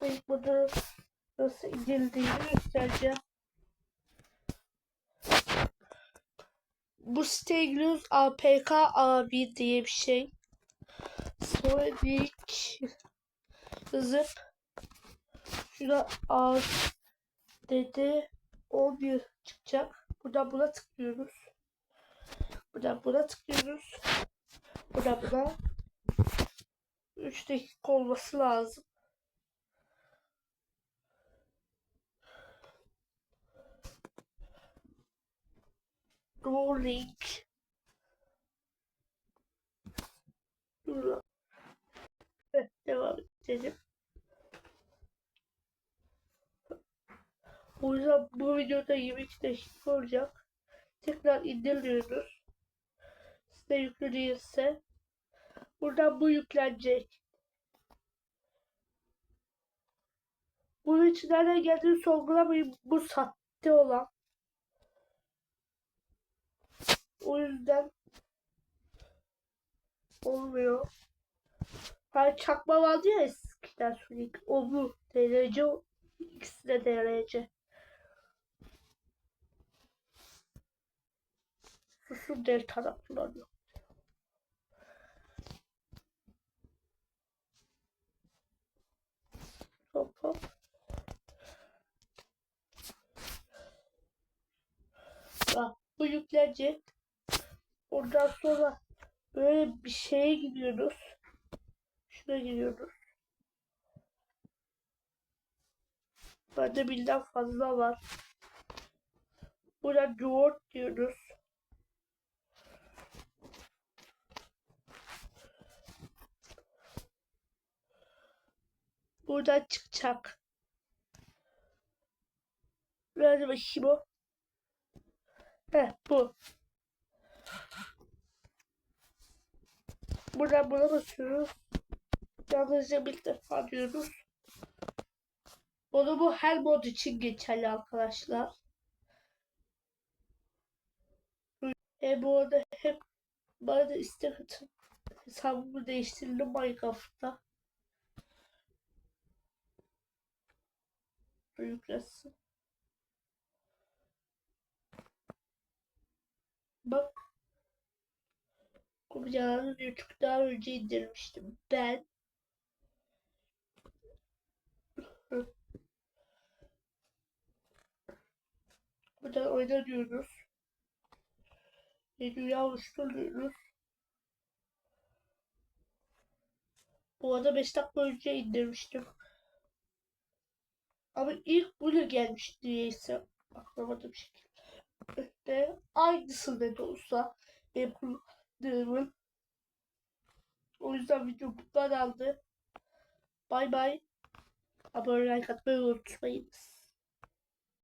hem burada nasıl incelediğini göstereceğim. Bu siteye giriyoruz. APK abi diye bir şey. Sonra ilk yazıp şurada A dedi 11 çıkacak. Buradan buna tıklıyoruz. Buradan buna tıklıyoruz. Buradan buna 3 dakika olması lazım. Rolling. Dur. Evet, devam. O yüzden bu videoda 22 dakika olacak. Tekrar indiriyoruz. Size yüklü değilse. Buradan bu yüklenecek. Bunun için nereden geldiğini sorgulamayın. Bu sahte olan. O yüzden olmuyor. Hani çakma vardı ya eskiden sürekli. O bu. DLC o. İkisi de DLC. Susun delta'da kullanıyor. Hop hop. Bak bu yüklenecek. Ondan sonra böyle bir şeye gidiyoruz. Şuna giriyoruz. Bende birden fazla var. Burada Word diyoruz. Buradan çıkacak. Nerede bakayım o? Heh bu. Buradan buna basıyoruz. Yalnızca bir defa diyoruz. Bunu bu her mod için geçerli arkadaşlar. E bu arada hep bana istek atın. Hesabımı değiştirdim Minecraft'ta. Yüklesin. Bak. Kopyalarını YouTube daha önce indirmiştim. Ben Buradan oyna diyoruz. Menüyü oluşturuyoruz. Bu arada 5 dakika önce indirmiştim. Ama ilk bunu gelmiş diyeyse aklamadım şekilde. De aynısı da olsa benim kullandığımın. O yüzden video bu kadardı. Bay bay. Abone like atmayı unutmayınız.